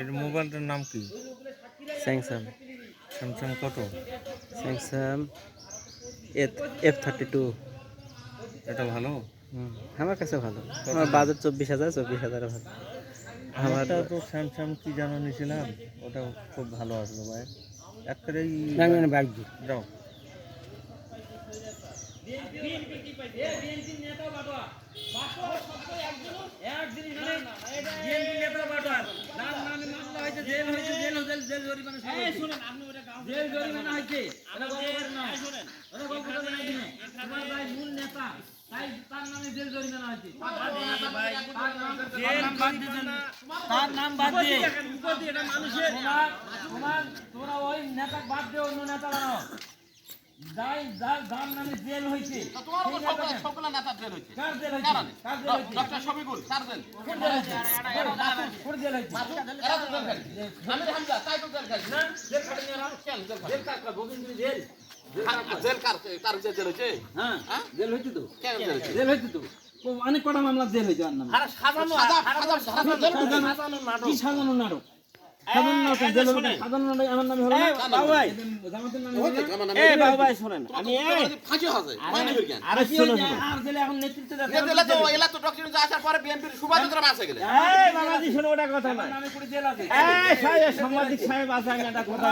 এর মোবাইলটার নাম কি? স্যামসাং। স্যামসাং কত? Samsung F thirty two. এটা ভালো? আমার কাছে ভালো। আমার বাজার চব্বিশ হাজার চব্বিশ হাজার ভালো। আমার আমারটা তো স্যামসাং কি জানো নিয়েছিলাম? ওটা খুব ভালো আসলো ভাই। একটাই ব্যাগ যাও তার নাম বাদ দিয়ে। তোমার তোমরা ওই নেতা বাদ দিয়ে অন্য নেতা বানাও। যাই যার যার নামে জেল হয়েছে তোমার সেই সকল নেতা জেল হয়েছে। কার জেল হয়েছে? কার জেল হয়েছে? ডক্টর শফিকুল তার জেল? কোন জেল হয়েছে। কোন জেল হয়েছে। এরা তো জেল খালি আমির হামজা তাই তো জেল খালি না, জেল খাটেনি ওরা? কেন জেল খালি জেল কার কার? জেল। জেল কার তার জেল হয়েছে? হ্যাঁ? জেল হয়েছে তো। কেন জেল হয়েছে? জেল হয়েছে তো। অনেক কটা মামলা জেল হয়েছে নামে। কি সাজানো নাটক সাজানো নাটক? সাংবাদিক সাহেব আছে আমি একটা কথা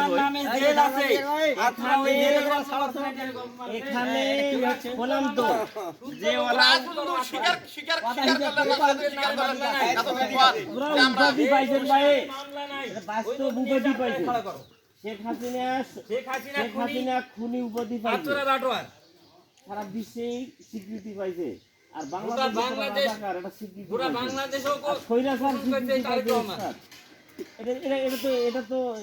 এখানে বললাম তো যে ওরা স্বীকার স্বীকার স্বীকার করলেন না। স্বীকার করলেন না। বাস্তব উপাধি পাইছে। শেখ হাসিনা শেখ হাসিনা খুনি। হাসিনা খুনি উপাধি পাইছে। সারা বিশ্বে স্বীকৃতি পাইছে। আর বাংলাদেশ বাংলাদেশ- পুরা আর স্বৈরাচার স্বীকৃতি পাইছে রহমান। স্যার। এটা এটা এটা তো এটা তো এ,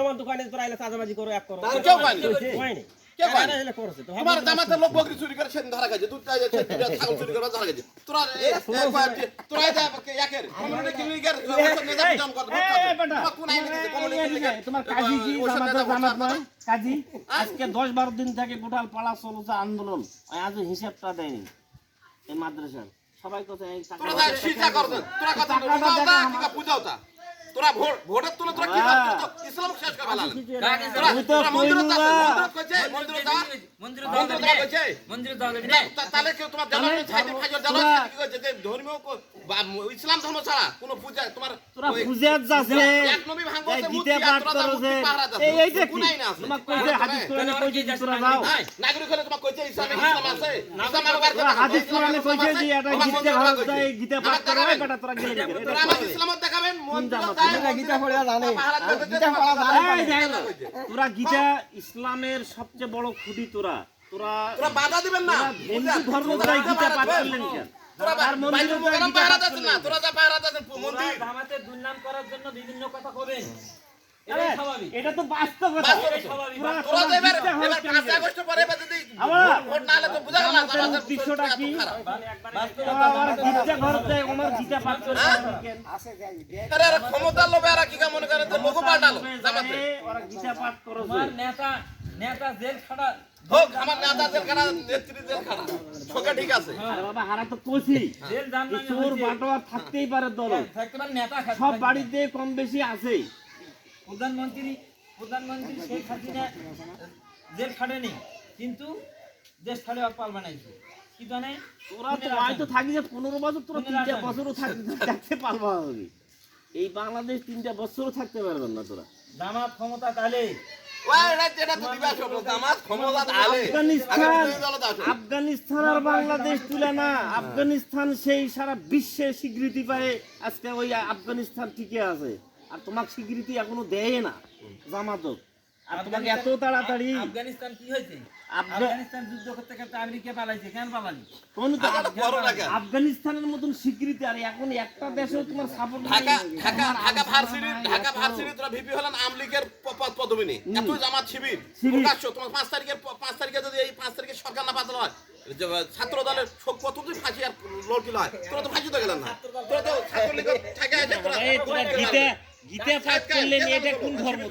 আমার দোকানে চাঁদাবাজি করো এক করো। কেউ পায়নি। হয়নি কেউ পায়নি। এরা এলে করেছে তো তোমার জামাতের লোক বকরি চুরি করে সেদিন ধরা গেছে দুধ চাইছে ছাগল চুরি করে ধরা গেছে তোরা এ- এ কয়েকটি- তোরা এটা একের? কমিউনিটি ক্লিনিকের নেতা বিধান করে এই বেটা, তোমার কোন আইনে দিছে কমিউনিটি তোমার কাজী কি জামাত নয়। আজকে দশ বারো দিন থেকে গোটাল পাড়া চলছে আন্দোলন। আজ হিসাবটা দেয়নি এই মাদ্রাসার। সবাই এই টাকা তোরা কথা বুঝাও তা। তোরা ভোট ভোটের তুলে তোরা কি হ্যাঁ। ইসলাম শেষ করে ফেলালে তোরা মন্দিরে। মন্দিরে মন্দিরে মন্দিরে তাহলে কেউ তোমার ছাইতে কি কইছে? যে ধর্মীয় ম- ইসলাম ধর্ম ছাড়া কোনো পূজা তোমার তোরা ওই- ফুজিয়াত এক নবী ভাঙবো এই গীতে মূর্তি, আর পাঠ তোরা যা করো যে মূর্তি পাহারা যাচ্ছ। এই এইটা কি? কোন আছে? তোমার কইছে হাদিস কোরআনে কইছে যে তোরা যাও। নাগরিক হলে তোমার কইছে ইসলামে ইসলাম আছে। ইসলাম একবার তোরা হাদিস কোরআনে কইছে যে এটা তোমার গীতে মন্দিরে ভালো কইছে। যায় গীতে পাঠ আমার দেখাবেন। বেটা তোরা গেলে গেলে তোরা আমাকে ইসলামত দেখাবেন? যায়, তোরা গীতা ইসলামের সবচেয়ে বড় খুঁটি তোরা। তোরা তোরা বাধা দিবেন না। হিন্দু ধর্ম তোরা গীতা পাঠ করলেন কেন? মন্দিরে করার জন্য বিভিন্ন কথা এটা তো বাস্তবতা বাস্তব। এটাই স্বাভাবিক। তোরা- তোরা তো এবার এবার হচ্ছে আগস্ট পরে যদি ভোট না হলে তো বোঝা গেল না জামাতের জামাতের কি? খারাপ। তোরা আবার গীতা ঘর দেয়, আমার গীতা পাঠ করে হ্যাঁ? কেন? আরে আরে ক্ষমতার লোভে আর কি মনে করে তো লোক পাল্টালো জামাতে? ওরা গীতা পাঠ করছে। তোমার নেতা নেতা জেল খাটা হোক আমার নেতা জেল খানা নেত্রী জেল খানা ছোকা ঠিক আছে। আরে বাবা হারা তো কইছি। জেল জান এই চোর বাটোয়া থাকতেই পারে দল। থাকতে পারে নেতা সব বাড়িতে কম বেশি আছে। প্রধানমন্ত্রী প্রধানমন্ত্রী শেখ হাসিনা জেল খাটেনি কিন্তু দেশ ছাড়ে পাল বানাইছে কি জানে? তোরা তো হয়তো থাকি যে পনেরো বছর তোরা তিনটা বছরও থাকতে পারবা এই বাংলাদেশ তিনটা বছরও থাকতে পারবেন না তোরা। জামাত ক্ষমতা তাহলে আফগানিস্তান আর বাংলাদেশ তুলে না। আফগানিস্তান সেই সারা বিশ্বে স্বীকৃতি পায় আজকে ওই আফগানিস্তান টিকে আছে। আর তোমাকে স্বীকৃতি এখনও দেয় না জামাতক আর তোমাকে এত তাড়াতাড়ি আফগানিস্তান কি হয়েছে? আফগানিস্তান যুদ্ধ করতে করতে আমেরিকা পালাইছে কেন পালালি কোন তো আমার বড় লাগে। আফগানিস্তানের মতন স্বীকৃতি আর এখন একটা দেশেও তোমার support Dhaka Dhaka Dhaka varsity Dhaka varsity তোরা ভিপি হলেন আমলিগের পদ পদবী নেই এত জামাত শিবির। শিবির। প্রকাশ্য তোমার পাঁচ তারিখের পাঁচ তারিখে যদি এই পাঁচ তারিখে সরকার না বাতিল হয় ছাত্র দলের শোক কত তুই ফাঁসি আর লড়কি হয় তোরা তো ফাঁসি তো গেলেন না। তোরা তো আছে গীতা পাঠ করলে এটা কোন ধর্ম